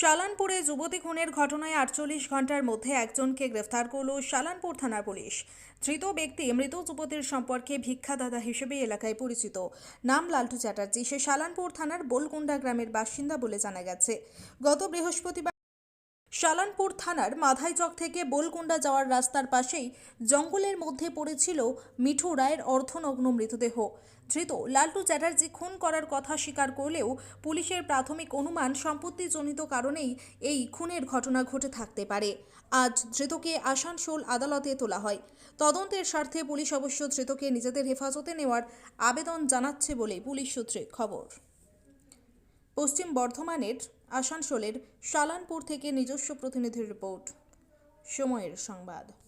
শালানপুরে যুবতী খুনের ঘটনায় আটচল্লিশ ঘণ্টার মধ্যে একজনকে গ্রেফতার করল শালানপুর থানার পুলিশ। ধৃত ব্যক্তি মৃত যুবতীর সম্পর্কে ভিক্ষাদাতা হিসেবে এলাকায় পরিচিত। নাম লালটু চ্যাটার্জি। সে শালানপুর থানার বোলকুন্ডা গ্রামের বাসিন্দা বলে জানা গেছে। গত বৃহস্পতিবার শালানপুর থানার মাধাইচক থেকে বোলকুন্ডা যাওয়ার রাস্তার পাশেই জঙ্গলের মধ্যে পড়েছিল মিঠু রায়ের অর্ধনগ্ন মৃতদেহ। ধৃত লালটু চ্যাটার্জি খুন করার কথা স্বীকার করলেও পুলিশের প্রাথমিক অনুমান সম্পত্তিজনিত কারণেই এই খুনের ঘটনা ঘটে থাকতে পারে। আজ ধৃতকে আসানসোল আদালতে তোলা হয়। তদন্তের স্বার্থে পুলিশ অবশ্য ধৃতকে নিজেদের হেফাজতে নেওয়ার আবেদন জানাচ্ছে বলে পুলিশ সূত্রে খবর। পশ্চিম বর্ধমানের আসানসোলের সালানপুর থেকে নিজস্ব প্রতিনিধির রিপোর্ট সময়ের সংবাদ।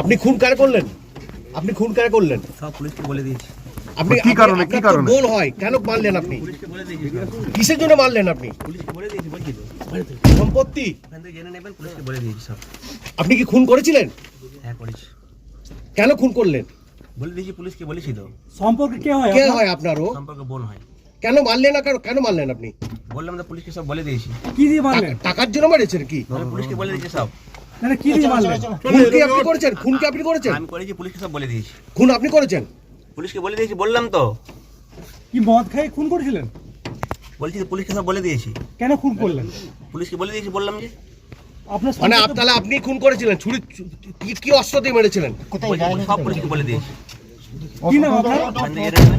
আপনি খুন কার করলেন? আপনি খুন কার করলেন? সব পুলিশকে বলে দিয়েছি। আপনি কি কারণে, কি কারণে? গোল হয় কেন মারলেন আপনি? পুলিশকে বলে দিয়েছি কিসের জন্য মারলেন আপনি? সম্পত্তি? ওখান জেনে নেবেন পুলিশকে বলে দিয়েছি সব। আপনি কি খুন করেছিলেন? হ্যাঁ করেছি। কেন খুন করলেন? বলে দিয়েছি পুলিশকে বলেছি তো। সম্পর্কে কে হয় কে আপনার? হয় আপনারও সম্পর্কে বোন হয়। কেন মারলেন না কেন কেন মারলেন আপনি? বললাম তো পুলিশকে সব বলে দিয়েছি। কি দিয়ে মারলেন? টাকার জন্য মারেছেন কি? পুলিশকে বলে দিয়েছি সব। মানে কি দিয়ে মারলেন খুন কি আপনি করেছেন খুন কি আপনি করেছেন? আমি করেছি পুলিশকে সব বলে দিয়েছি। খুন আপনি করেছেন? পুলিশকে বলে দিয়েছি বললাম তো। কি মদ খেয়ে খুন করেছিলেন? বলছি তো পুলিশকে সব বলে দিয়েছি। কেন খুন করলেন? পুলিশকে বলে দিয়েছি বললাম যে। আপনার মানে আপ- তাহলে আপনি খুন করেছিলেন ছুরি কি কি অস্ত্র দিয়ে মেরেছিলেন? সব পুলিশকে বলে দিয়েছি। কি নাম আপনার? ওখান থেকে জেনে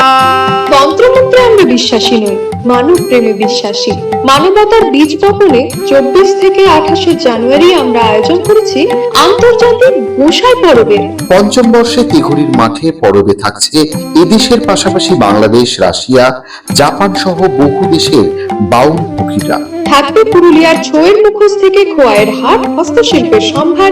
বিশ্বাসী নই মানব প্রেমে বিশ্বাসী। মানবতার বীজ বপনে চব্বিশ থেকে আঠাশে জানুয়ারি আমরা আয়োজন করেছি আন্তর্জাতিক গোসাই পরবের পঞ্চম বর্ষে তিঘুরির মাঠে পরবে থাকছে এদেশের পাশাপাশি বাংলাদেশ রাশিয়া জাপান সহ বহু দেশের বাউল পুকিরা। থাকবে পুরুলিয়ার ছোয়ের মুখোশ থেকে খোয়াইয়ের হাট হস্তশিল্পের সম্ভার